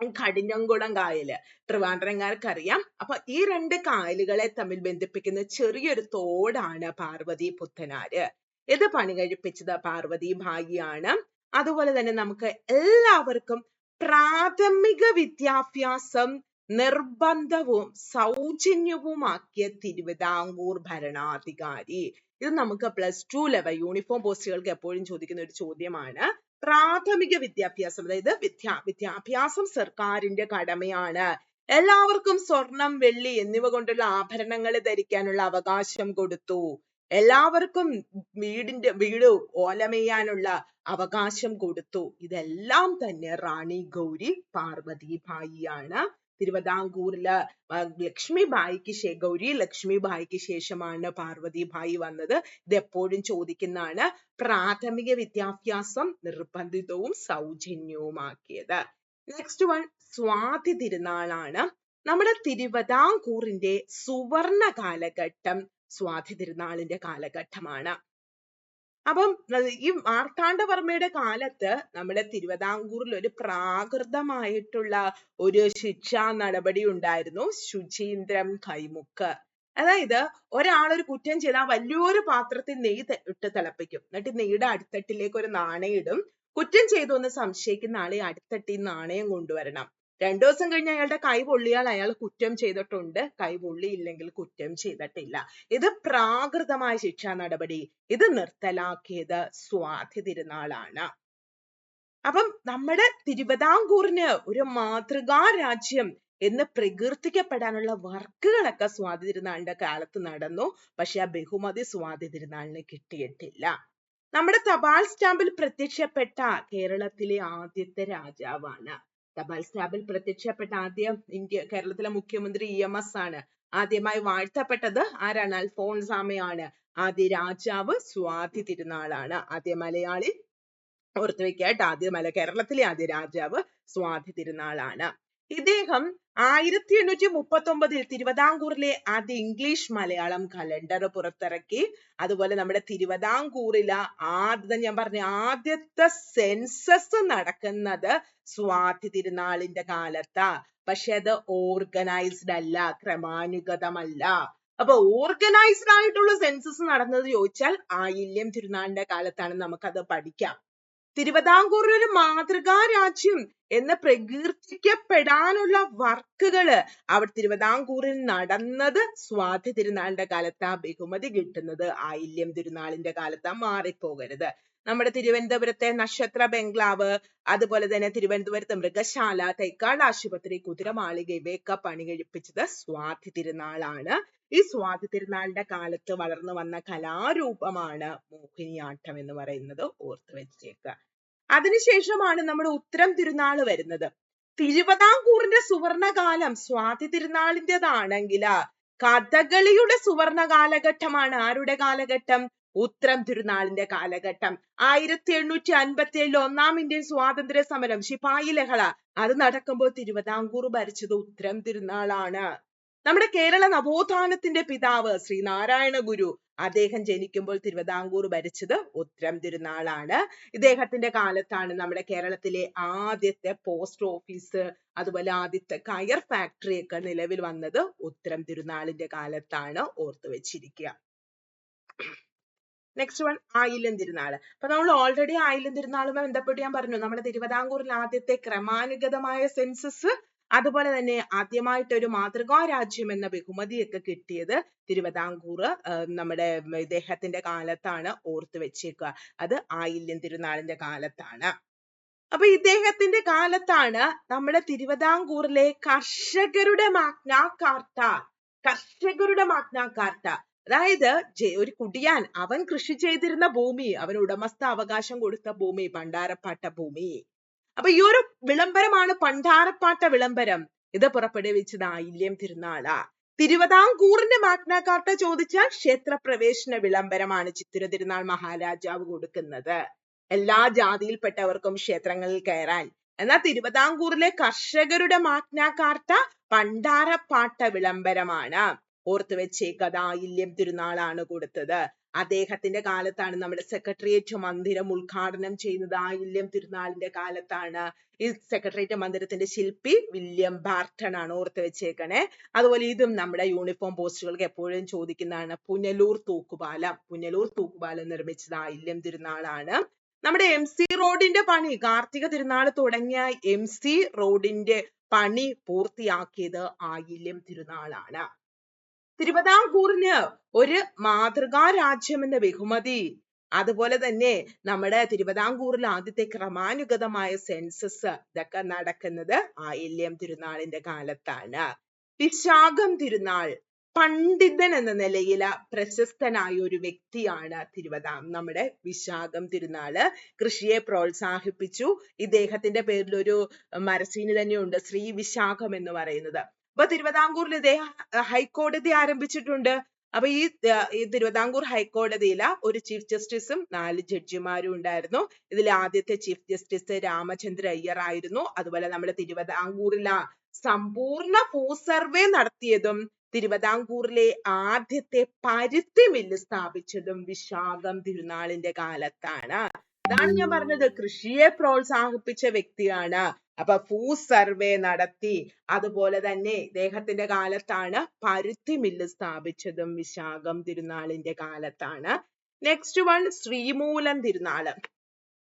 കടിഞ്ഞംകുളം കായൽ ട്രിവാൻഡ്രംകാർക്ക് അറിയാം അപ്പൊ ഈ രണ്ട് കായലുകളെ തമ്മിൽ ബന്ധിപ്പിക്കുന്ന ചെറിയൊരു തോടാണ് പാർവതി പുത്തനാര് ഇത് പണി കഴിപ്പിച്ചത് പാർവതി ഭായിയാണ് അതുപോലെ തന്നെ നമുക്ക് എല്ലാവർക്കും പ്രാഥമിക വിദ്യാഭ്യാസം നിർബന്ധവും സൗജന്യവുമാക്കിയ തിരുവിതാംകൂർ ഭരണാധികാരി. ഇത് നമുക്ക് പ്ലസ് ടു ലെവൽ യൂണിഫോം പോസ്റ്റുകൾക്ക് എപ്പോഴും ചോദിക്കുന്ന ഒരു ചോദ്യമാണ്. പ്രാഥമിക വിദ്യാഭ്യാസം അതായത് വിദ്യാ വിദ്യാഭ്യാസം സർക്കാരിന്റെ കടമയാണ്. എല്ലാവർക്കും സ്വർണം വെള്ളി എന്നിവ കൊണ്ടുള്ള ആഭരണങ്ങൾ ധരിക്കാനുള്ള അവകാശം കൊടുത്തു. എല്ലാവർക്കും വീടിന്റെ വീട് ഓലമെയ്യാനുള്ള അവകാശം കൊടുത്തു. ഇതെല്ലാം തന്നെ റാണി ഗൗരി പാർവതി ഭായിയാണ് തിരുവിതാംകൂറിൽ ലക്ഷ്മി ഭായിക്ക് ശേ ഗൗരി ലക്ഷ്മി ഭായിക്ക് ശേഷമാണ് പാർവതി ഭായി വന്നത്. ഇത് എപ്പോഴും ചോദിക്കുന്നതാണ് പ്രാഥമിക വിദ്യാഭ്യാസം നിർബന്ധിതവും സൗജന്യവുമാക്കിയത്. നെക്സ്റ്റ് വൺ സ്വാതി തിരുനാളാണ്. നമ്മുടെ തിരുവിതാംകൂറിന്റെ സുവർണ കാലഘട്ടം സ്വാതി തിരുനാളിന്റെ കാലഘട്ടമാണ്. അപ്പം ഈ മാർത്താണ്ഡവർമ്മയുടെ കാലത്ത് നമ്മുടെ തിരുവിതാംകൂറിൽ ഒരു പ്രാകൃതമായിട്ടുള്ള ഒരു ശിക്ഷാ നടപടി ഉണ്ടായിരുന്നു. ശുചീന്ദ്രം കൈമുക്ക്. അതായത് ഒരാൾ ഒരു കുറ്റം ചെയ്താൽ വലിയൊരു പാത്രത്തിൽ നെയ്യ് ഇട്ട് തിളപ്പിക്കും. എന്നിട്ട് നെയ്യുടെ അടിത്തട്ടിലേക്ക് ഒരു നാണയം ഇടും. കുറ്റം ചെയ്തു എന്ന് സംശയിക്കുന്ന ആളെ അടിത്തട്ടിൽ നാണയം കൊണ്ടുവരണം. രണ്ടു ദിവസം കഴിഞ്ഞ് അയാളുടെ കൈ പൊള്ളിയാൽ അയാൾ കുറ്റം ചെയ്തിട്ടുണ്ട്. കൈ പൊള്ളിയില്ലെങ്കിൽ കുറ്റം ചെയ്തിട്ടില്ല. ഇത് പ്രാകൃതമായ ശിക്ഷാ നടപടി. ഇത് നിർത്തലാക്കിയത് സ്വാതി തിരുനാളാണ്. അപ്പം നമ്മുടെ തിരുവിതാംകൂറിന് ഒരു മാതൃകാ രാജ്യം എന്ന് പ്രകീർത്തിക്കപ്പെടാനുള്ള വർക്കുകളൊക്കെ സ്വാതി തിരുനാളിന്റെ കാലത്ത് നടന്നു. പക്ഷെ ആ ബഹുമതി സ്വാതി തിരുനാളിന് കിട്ടിയിട്ടില്ല. നമ്മുടെ തപാൽ സ്റ്റാമ്പിൽ പ്രത്യക്ഷപ്പെട്ട കേരളത്തിലെ ആദ്യത്തെ രാജാവാണ്. തപാൽ സ്റ്റാമ്പിൽ പ്രത്യക്ഷപ്പെട്ട ആദ്യ ഇന്ത്യ കേരളത്തിലെ മുഖ്യമന്ത്രി ഇ എം എസ് ആണ്. ആദ്യമായി വാഴ്ത്തപ്പെട്ടത് ആരാണ്? അൽഫോൺസാമയാണ്. ആദ്യ രാജാവ് സ്വാതി തിരുനാളാണ്. ആദ്യ മലയാളി ഓർത്തു വെക്കുക കേട്ടോ. ആദ്യ മല കേരളത്തിലെ ആദ്യ രാജാവ് സ്വാതി തിരുനാളാണ്. ഇദ്ദേഹം ആയിരത്തി എണ്ണൂറ്റി മുപ്പത്തൊമ്പതിൽ തിരുവിതാംകൂറിലെ ആദ്യ ഇംഗ്ലീഷ് മലയാളം കലണ്ടർ പുറത്തിറക്കി. അതുപോലെ നമ്മുടെ തിരുവിതാംകൂറിലെ ആദ്യ ഞാൻ പറഞ്ഞ ആദ്യത്തെ സെൻസസ് നടക്കുന്നത് സ്വാതി തിരുനാളിന്റെ കാലത്താ. പക്ഷെ അത് ഓർഗനൈസ്ഡ് അല്ല ക്രമാനുഗതമല്ല. അപ്പൊ ഓർഗനൈസ്ഡ് ആയിട്ടുള്ള സെൻസസ് നടന്നത് ചോദിച്ചാൽ ആയില്യം തിരുനാളിന്റെ കാലത്താണ് നമുക്കത് പഠിക്കാം. തിരുവിതാംകൂർ ഒരു മാതൃകാ രാജ്യം. എന്ന് പ്രകീർത്തിക്കപ്പെടാനുള്ള വർക്കുകൾ അവിടെ തിരുവിതാംകൂറിൽ നടന്നത് സ്വാതി തിരുനാളിന്റെ കാലത്താ ബഹുമതി കിട്ടുന്നത്. ആയില്യം തിരുനാളിന്റെ കാലത്താ മാറിപ്പോകരുത്. നമ്മുടെ തിരുവനന്തപുരത്തെ നക്ഷത്ര ബംഗ്ലാവ് അതുപോലെ തന്നെ തിരുവനന്തപുരത്തെ മൃഗശാല തൈക്കാട് ആശുപത്രി കുതിരമാളിക ഇവയൊക്കെ പണി കഴിപ്പിച്ചത് സ്വാതി തിരുനാളാണ്. ഈ സ്വാതി തിരുനാളിന്റെ കാലത്ത് വളർന്നു വന്ന കലാരൂപമാണ് മോഹിനിയാട്ടം എന്ന് പറയുന്നത്. ഓർത്തു വെച്ചേക്കുക അതിനുശേഷമാണ് നമ്മുടെ ഉത്തരം തിരുനാൾ വരുന്നത്. തിരുവിതാംകൂറിന്റെ സുവർണകാലം സ്വാതി തിരുനാളിന്റെതാണെങ്കിൽ കഥകളിയുടെ സുവർണ കാലഘട്ടമാണ് ആരുടെ കാലഘട്ടം? ഉത്രം തിരുനാളിന്റെ കാലഘട്ടം. ആയിരത്തി എണ്ണൂറ്റി അൻപത്തി ഏഴിൽ ഒന്നാം ഇന്ത്യൻ സ്വാതന്ത്ര്യ സമരം ശിപായി ലഹള അത് നടക്കുമ്പോൾ തിരുവിതാംകൂർ ഭരിച്ചത് ഉത്രം തിരുനാളാണ്. നമ്മുടെ കേരള നവോത്ഥാനത്തിന്റെ പിതാവ് ശ്രീനാരായണ ഗുരു അദ്ദേഹം ജനിക്കുമ്പോൾ തിരുവിതാംകൂർ ഭരിച്ചത് ഉത്രം തിരുനാളാണ്. ഇദ്ദേഹത്തിന്റെ കാലത്താണ് നമ്മുടെ കേരളത്തിലെ ആദ്യത്തെ പോസ്റ്റ് ഓഫീസ് അതുപോലെ ആദ്യത്തെ കയർ ഫാക്ടറി ഒക്കെ നിലവിൽ വന്നത് ഉത്രം തിരുനാളിന്റെ കാലത്താണ് ഓർത്തു വെച്ചിരിക്കുക. നെക്സ്റ്റ് വൺ ആയില്യം തിരുനാൾ അപ്പൊ നമ്മൾ ഓൾറെഡി ആയില്യം തിരുനാളുമായി ബന്ധപ്പെട്ട് ഞാൻ പറഞ്ഞു നമ്മുടെ തിരുവിതാംകൂറിൽ ആദ്യത്തെ ക്രമാനുഗതമായ സെൻസസ് അതുപോലെ തന്നെ ആദ്യമായിട്ട് ഒരു മാതൃകാ രാജ്യം എന്ന ബഹുമതിയൊക്കെ കിട്ടിയത് തിരുവിതാംകൂർ നമ്മുടെ ഇദ്ദേഹത്തിന്റെ കാലത്താണ് ഓർത്തു വെച്ചേക്കുക. അത് ആയില്യം തിരുനാളിന്റെ കാലത്താണ്. അപ്പൊ ഇദ്ദേഹത്തിന്റെ കാലത്താണ് നമ്മുടെ തിരുവിതാംകൂറിലെ കർഷകരുടെ മാഗ്ന കാർട്ട കർഷകരുടെ മാഗ്ന കാർട്ട അതായത് ഒരു കുടിയാൻ അവൻ കൃഷി ചെയ്തിരുന്ന ഭൂമി അവൻ ഉടമസ്ഥ അവകാശം കൊടുത്ത ഭൂമി ഭണ്ഡാരപ്പാട്ട ഭൂമി. അപ്പൊ ഈ ഒരു വിളംബരമാണ് പണ്ടാരപ്പാട്ട വിളംബരം. ഇത് പുറപ്പെടുവിച്ചത് ആയില്യം തിരുനാള. തിരുവിതാംകൂറിന്റെ മാഗ്നാകാർട്ട ചോദിച്ചാൽ ക്ഷേത്രപ്രവേശന വിളംബരമാണ് ചിത്തിര തിരുനാൾ മഹാരാജാവ് കൊടുക്കുന്നത്. എല്ലാ ജാതിയിൽപ്പെട്ടവർക്കും ക്ഷേത്രങ്ങളിൽ കയറാൻ. എന്നാൽ തിരുവിതാംകൂറിലെ കർഷകരുടെ മാഗ്നാകാർട്ട പണ്ടാരപ്പാട്ട വിളംബരമാണ്. ഓർത്തു വെച്ചേക്കത് ഇല്യം തിരുനാളാണ് കൊടുത്തത്. അദ്ദേഹത്തിന്റെ കാലത്താണ് നമ്മുടെ സെക്രട്ടേറിയറ്റ് മന്ദിരം ഉദ്ഘാടനം ചെയ്യുന്നത്. ആയില്യം തിരുനാളിന്റെ കാലത്താണ്. ഈ സെക്രട്ടേറിയറ്റ് മന്ദിരത്തിന്റെ ശില്പി വില്യം ബാർട്ടൺ ആണ് ഓർത്ത് വെച്ചേക്കണേ. അതുപോലെ ഇതും നമ്മുടെ യൂണിഫോം പോസ്റ്റുകൾക്ക് എപ്പോഴും ചോദിക്കുന്നതാണ്. പുനലൂർ തൂക്കുപാലം. പുനലൂർ തൂക്കുപാലം നിർമ്മിച്ചത് ആയില്യം തിരുനാളാണ്. നമ്മുടെ എം സി റോഡിന്റെ പണി കാർത്തിക തിരുനാൾ തുടങ്ങിയ എം സി റോഡിന്റെ പണി പൂർത്തിയാക്കിയത് ആയില്യം തിരുനാളാണ്. തിരുവിതാംകൂറിന് ഒരു മാതൃകാ രാജ്യം എന്ന ബഹുമതി. അതുപോലെ തന്നെ നമ്മുടെ തിരുവിതാംകൂറിൽ ആദ്യത്തെ ക്രമാനുഗതമായ സെൻസസ് ഇതൊക്കെ നടക്കുന്നത് ആയില്യം തിരുനാളിന്റെ കാലത്താണ്. വിശാഖം തിരുനാൾ പണ്ഡിതൻ എന്ന നിലയിൽ പ്രശസ്തനായ ഒരു വ്യക്തിയാണ് തിരുവിതാം നമ്മുടെ വിശാഖം തിരുനാൾ കൃഷിയെ പ്രോത്സാഹിപ്പിച്ചു. ഇദ്ദേഹത്തിന്റെ പേരിൽ ഒരു മരസീനി തന്നെയുണ്ട് ശ്രീ വിശാഖം എന്ന് പറയുന്നത്. അപ്പൊ തിരുവിതാംകൂറിൽ ഇദ്ദേഹം ഹൈക്കോടതി ആരംഭിച്ചിട്ടുണ്ട്. അപ്പൊ ഈ തിരുവിതാംകൂർ ഹൈക്കോടതിയില ഒരു ചീഫ് ജസ്റ്റിസും നാല് ജഡ്ജിമാരും ഉണ്ടായിരുന്നു. ഇതിൽ ആദ്യത്തെ ചീഫ് ജസ്റ്റിസ് രാമചന്ദ്ര അയ്യർ ആയിരുന്നു. അതുപോലെ നമ്മൾ തിരുവിതാംകൂറില സമ്പൂർണ ഭൂസർവേ നടത്തിയതും തിരുവിതാംകൂറിലെ ആദ്യത്തെ പരുത്തി മില്ല് സ്ഥാപിച്ചതും വിശാഖം തിരുനാളിന്റെ കാലത്താണ്. അതാണ് ഞാൻ പറഞ്ഞത്. കൃഷിയെ പ്രോത്സാഹിപ്പിച്ച വ്യക്തിയാണ്. അപ്പൊ ഭൂ സർവേ നടത്തി. അതുപോലെ തന്നെ ഇദ്ദേഹത്തിന്റെ കാലത്താണ് പരുത്തി മില്ല് സ്ഥാപിച്ചതും വിശാഖം തിരുനാളിന്റെ കാലത്താണ്. നെക്സ്റ്റ് വൺ ശ്രീമൂലം തിരുനാൾ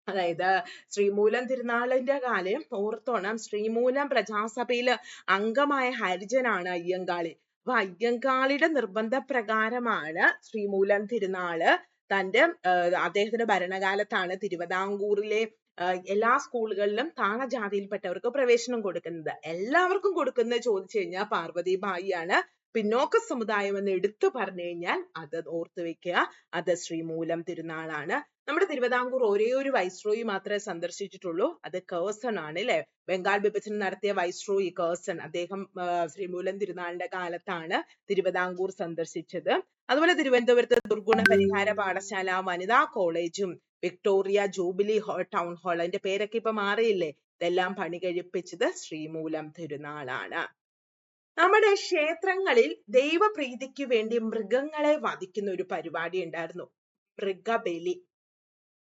അതായത് ശ്രീമൂലം തിരുനാളിന്റെ കാലം ഓർത്തോണം. ശ്രീമൂലം പ്രജാസഭയിൽ അംഗമായ ഹരിജനാണ് അയ്യങ്കാളി. അപ്പൊ അയ്യങ്കാളിയുടെ നിർബന്ധ പ്രകാരമാണ് ശ്രീമൂലം തിരുനാൾ തന്റെ അദ്ദേഹത്തിന്റെ ഭരണകാലത്താണ് തിരുവിതാംകൂറിലെ എല്ലാ സ്കൂളുകളിലും താണ ജാതിയിൽപ്പെട്ടവർക്ക് പ്രവേശനം കൊടുക്കുന്നത്. എല്ലാവർക്കും കൊടുക്കുന്നത് ചോദിച്ചു കഴിഞ്ഞാൽ പാർവതിബായിയാണ് പിന്നോക്ക സമുദായം എന്ന് എടുത്തു പറഞ്ഞു കഴിഞ്ഞാൽ അത് ഓർത്തു വെക്കുക അത് ശ്രീമൂലം തിരുനാളാണ്. നമ്മുടെ തിരുവിതാംകൂർ ഒരേ ഒരു വൈസ്രോയി മാത്രമേ സന്ദർശിച്ചിട്ടുള്ളൂ. അത് കേഴ്സൺ ആണ് അല്ലെ ബംഗാൾ വിഭജനം നടത്തിയ വൈസ്രോയി കേഴ്സൺ അദ്ദേഹം ശ്രീമൂലം തിരുനാളിന്റെ കാലത്താണ് തിരുവിതാംകൂർ സന്ദർശിച്ചത്. അതുപോലെ തിരുവനന്തപുരത്ത് ദുർഗുണ പരിഹാര പാഠശാല വനിതാ കോളേജും വിക്ടോറിയ ജൂബിലി ടൗൺ ഹാൾ അതിന്റെ പേരൊക്കെ ഇപ്പൊ മാറിയില്ലേ? ഇതെല്ലാം പണി കഴിപ്പിച്ചത് ശ്രീമൂലം തിരുനാളാണ്. നമ്മുടെ ക്ഷേത്രങ്ങളിൽ ദൈവപ്രീതിക്ക് വേണ്ടി മൃഗങ്ങളെ വധിക്കുന്ന ഒരു പരിപാടി ഉണ്ടായിരുന്നു. മൃഗബലി.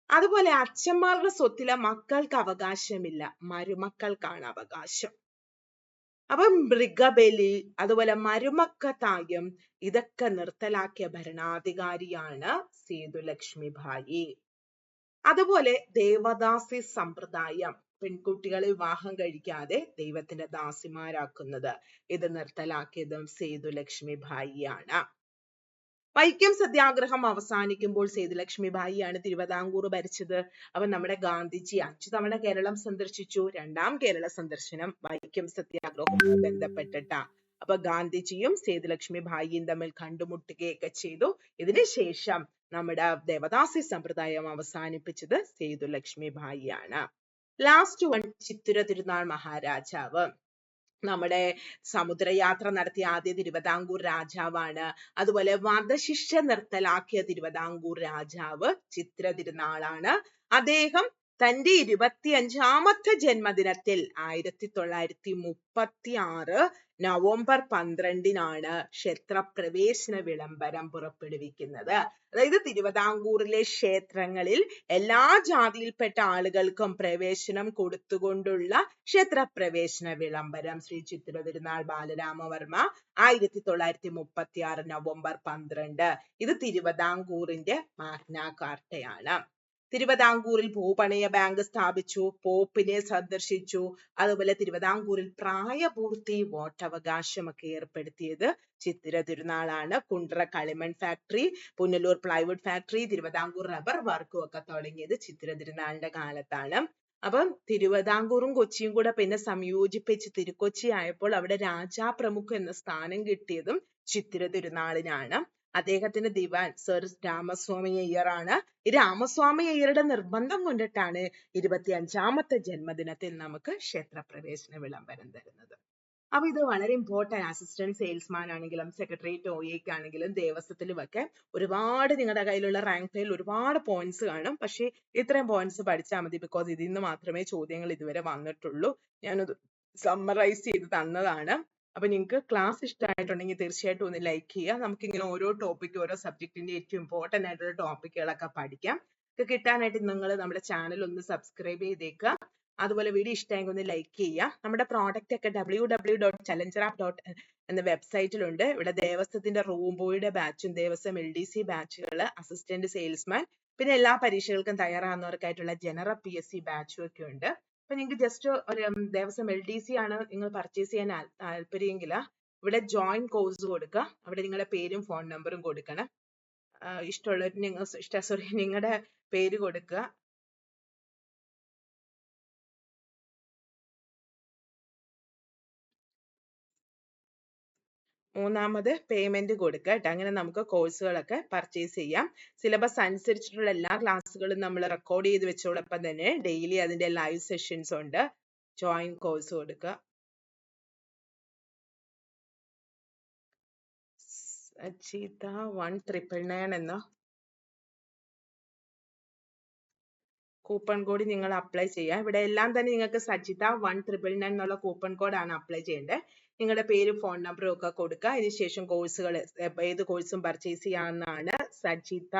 അതുപോലെ അച്ഛന്മാരുടെ സ്വത്തിലെ മക്കൾക്ക് അവകാശമില്ല. മരുമക്കൾക്കാണ് അവകാശം. അപ്പൊ മൃഗബലി അതുപോലെ മരുമക്കത്തായം ഇതൊക്കെ നിർത്തലാക്കിയ ഭരണാധികാരിയാണ് സേതുലക്ഷ്മി ഭായി അതുപോലെ ദേവദാസി സമ്പ്രദായം പെൺകുട്ടികളെ വിവാഹം കഴിക്കാതെ ദൈവത്തിന്റെ ദാസിമാരാക്കുന്നത് ഇത് നിർത്തലാക്കിയതും സേതുലക്ഷ്മി ഭായിയാണ് വൈക്കം സത്യാഗ്രഹം അവസാനിക്കുമ്പോൾ സേതുലക്ഷ്മി ഭായിയാണ് തിരുവിതാംകൂർ ഭരിച്ചത്. അപ്പൊ നമ്മുടെ ഗാന്ധിജി അഞ്ചു തവണ കേരളം സന്ദർശിച്ചു. രണ്ടാം കേരള സന്ദർശനം വൈക്കം സത്യാഗ്രഹവുമായി ബന്ധപ്പെട്ടിട്ടാ. അപ്പൊ ഗാന്ധിജിയും സേതുലക്ഷ്മി ഭായിയും തമ്മിൽ കണ്ടുമുട്ടുകയൊക്കെ ചെയ്തു. ഇതിനുശേഷം നമ്മുടെ ദേവദാസി സമ്പ്രദായം അവസാനിപ്പിച്ചത് സേതുലക്ഷ്മി ഭായിയാണ് ലാസ്റ്റ് വൺ ചിത്തിര തിരുനാൾ മഹാരാജാവ്. നമ്മുടെ സമുദ്രയാത്ര നടത്തിയ ആദ്യ തിരുവിതാംകൂർ രാജാവാണ്. അതുപോലെ വധശിക്ഷ നിർത്തലാക്കിയ തിരുവിതാംകൂർ രാജാവ് ചിത്ര തിരുനാളാണ്. അദ്ദേഹം തന്റെ ഇരുപത്തിയഞ്ചാമത്തെ ജന്മദിനത്തിൽ ആയിരത്തി തൊള്ളായിരത്തി മുപ്പത്തി ആറ് നവംബർ പന്ത്രണ്ടിനാണ് ക്ഷേത്രപ്രവേശന വിളംബരം പുറപ്പെടുവിക്കുന്നത്. അതായത് തിരുവിതാംകൂറിലെ ക്ഷേത്രങ്ങളിൽ എല്ലാ ജാതിയിൽപ്പെട്ട ആളുകൾക്കും പ്രവേശനം കൊടുത്തുകൊണ്ടുള്ള ക്ഷേത്രപ്രവേശന വിളംബരം ശ്രീ ചിത്ര തിരുനാൾ ബാലരാമവർമ്മ ആയിരത്തി തൊള്ളായിരത്തി മുപ്പത്തി ആറ് നവംബർ പന്ത്രണ്ട്. ഇത് തിരുവിതാംകൂറിന്റെ മാഗ്ന കാർട്ടയാണ് തിരുവിതാംകൂറിൽ ഭൂപണയ ബാങ്ക് സ്ഥാപിച്ചു പോപ്പിനെ സന്ദർശിച്ചു. അതുപോലെ തിരുവിതാംകൂറിൽ പ്രായപൂർത്തി വോട്ടവകാശമൊക്കെ ഏർപ്പെടുത്തിയത് ചിത്തിര തിരുനാളാണ്. കുണ്ട്ര കളിമൺ factory Punalur plywood factory Thiruvithamkoor rubber വർക്കും ഒക്കെ തുടങ്ങിയത് ചിത്തിര തിരുനാളിന്റെ കാലത്താണ്. അപ്പം തിരുവിതാംകൂറും കൊച്ചിയും കൂടെ പിന്നെ സംയോജിപ്പിച്ച് തിരുക്കൊച്ചി ആയപ്പോൾ അവിടെ രാജാപ്രമുഖ് എന്ന സ്ഥാനം കിട്ടിയതും ചിത്തിര തിരുനാളിനാണ്. അദ്ദേഹത്തിന്റെ ദിവാൻ സർ രാമസ്വാമി ആണ് രാമസ്വാമി അയ്യരുടെ നിർബന്ധം കൊണ്ടിട്ടാണ് ഇരുപത്തി അഞ്ചാമത്തെ ജന്മദിനത്തിൽ നമുക്ക് ക്ഷേത്രപ്രവേശന വിളംബരം തരുന്നത്. അപ്പൊ ഇത് വളരെ ഇമ്പോർട്ടന്റ് അസിസ്റ്റന്റ് സെയിൽസ്മാൻ ആണെങ്കിലും സെക്രട്ടേറിയറ്റ് ഒയ്ക്ക് ആണെങ്കിലും ദേവസ്വത്തിലും ഒക്കെ ഒരുപാട് നിങ്ങളുടെ കയ്യിലുള്ള റാങ്ക് ഫയൽ ഒരുപാട് പോയിന്റ്സ് കാണും. പക്ഷേ ഇത്രയും പോയിന്റ്സ് പഠിച്ചാൽ മതി ബിക്കോസ് ഇതിൽ നിന്ന് മാത്രമേ ചോദ്യങ്ങൾ ഇതുവരെ വന്നിട്ടുള്ളൂ. ഞാനത് സമ്മറൈസ് ചെയ്ത് തന്നതാണ്. അപ്പൊ നിങ്ങൾക്ക് ക്ലാസ് ഇഷ്ടമായിട്ടുണ്ടെങ്കിൽ തീർച്ചയായിട്ടും ഒന്ന് ലൈക്ക് ചെയ്യുക. നമുക്ക് ഇങ്ങനെ ഓരോ ടോപ്പിക് ഓരോ സബ്ജക്റ്റിന്റെ ഏറ്റവും ഇമ്പോർട്ടന്റ് ആയിട്ടുള്ള ടോപ്പിക്കുകളൊക്കെ പഠിക്കാം. ഇത് കിട്ടാനായിട്ട് നിങ്ങൾ നമ്മുടെ ചാനൽ ഒന്ന് സബ്സ്ക്രൈബ് ചെയ്തേക്കുക. അതുപോലെ വീഡിയോ ഇഷ്ടമായെങ്കിൽ ഒന്ന് ലൈക്ക് ചെയ്യുക. നമ്മുടെ പ്രോഡക്റ്റ് ഒക്കെ W W dot challenger app dot എന്ന വെബ്സൈറ്റിലുണ്ട് ഇവിടെ ദേവസ്വത്തിന്റെ റൂം ബോയുടെ ബാച്ചും ദേവസ്വം എൽ ഡി സി ബാച്ചുകൾ അസിസ്റ്റന്റ് സെയിൽസ്മാൻ പിന്നെ എല്ലാ പരീക്ഷകൾക്കും തയ്യാറാകുന്നവർക്കായിട്ടുള്ള ജനറൽ പി എസ് സി ബാച്ചും ഒക്കെ ഉണ്ട്. അപ്പൊ നിങ്ങൾക്ക് ജസ്റ്റ് ഒരു ദേവസ്വം എൽ ഡി സി ആണ് നിങ്ങൾ പർച്ചേസ് ചെയ്യാൻ താല്പര്യമെങ്കിൽ ഇവിടെ ജോയിൻ കോഴ്സ് കൊടുക്കുക. അവിടെ നിങ്ങളുടെ പേരും ഫോൺ നമ്പറും കൊടുക്കണം. ഇഷ്ടമുള്ളവർ നിങ്ങൾ സോറി നിങ്ങളുടെ പേര് കൊടുക്കുക. മൂന്നാമത് പേയ്മെന്റ് കൊടുക്കുക കേട്ടോ. അങ്ങനെ നമുക്ക് കോഴ്സുകളൊക്കെ പർച്ചേസ് ചെയ്യാം. സിലബസ് അനുസരിച്ചിട്ടുള്ള എല്ലാ ക്ലാസ്സുകളും നമ്മൾ റെക്കോർഡ് ചെയ്ത് വെച്ചോടൊപ്പം തന്നെ ഡെയിലി അതിന്റെ ലൈവ് സെഷൻസ് ഉണ്ട്. ജോയിൻ കോഴ്സ് കൊടുക്കുക അച്ചീത വൺ ട്രിപ്പിൾ നയൻ എന്ന? കൂപ്പൺ കോഡ് നിങ്ങൾ അപ്ലൈ ചെയ്യുക. ഇവിടെ എല്ലാം തന്നെ നിങ്ങൾക്ക് സജിത വൺ ട്രിപ്പിൾ നയൻ എന്നുള്ള കൂപ്പൺ കോഡാണ് അപ്ലൈ ചെയ്യേണ്ടത്. നിങ്ങളുടെ പേരും ഫോൺ നമ്പറും ഒക്കെ കൊടുക്കുക അതിനുശേഷം കോഴ്സുകൾ ഏത് കോഴ്സും പർച്ചേസ് ചെയ്യാവുന്നതാണ് സജിത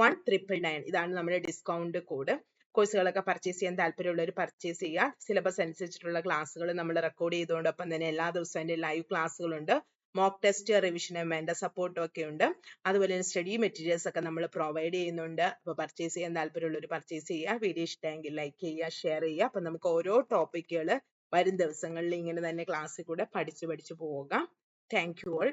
വൺ ട്രിപ്പിൾ നയൻ ഇതാണ് നമ്മുടെ ഡിസ്കൗണ്ട് കോഡ് കോഴ്സുകളൊക്കെ പർച്ചേസ് ചെയ്യാൻ താല്പര്യമുള്ളവർ പർച്ചേസ് ചെയ്യുക. സിലബസ് അനുസരിച്ചിട്ടുള്ള ക്ലാസ്സുകൾ നമ്മൾ റെക്കോർഡ് ചെയ്തുകൊണ്ടൊപ്പം തന്നെ എല്ലാ ദിവസവും എന്റെ ലൈവ് ക്ലാസ്സുകളുണ്ട് മോക്ക് ടെസ്റ്റ് റിവിഷനും വേണ്ട സപ്പോർട്ടും ഒക്കെ ഉണ്ട്. അതുപോലെ തന്നെ സ്റ്റഡി മെറ്റീരിയൽസ് ഒക്കെ നമ്മൾ പ്രൊവൈഡ് ചെയ്യുന്നുണ്ട്. അപ്പോൾ പർച്ചേസ് ചെയ്യാൻ താല്പര്യമുള്ളവർ പർച്ചേസ് ചെയ്യുക. വീഡിയോ ഇഷ്ടമെങ്കിൽ ലൈക്ക് ചെയ്യുക ഷെയർ ചെയ്യുക. അപ്പം നമുക്ക് ഓരോ ടോപ്പിക്കുകൾ വരും ദിവസങ്ങളിൽ ഇങ്ങനെ തന്നെ ക്ലാസ്സിൽ കൂടെ പഠിച്ചു പഠിച്ചു പോവുക താങ്ക് യു ഓൾ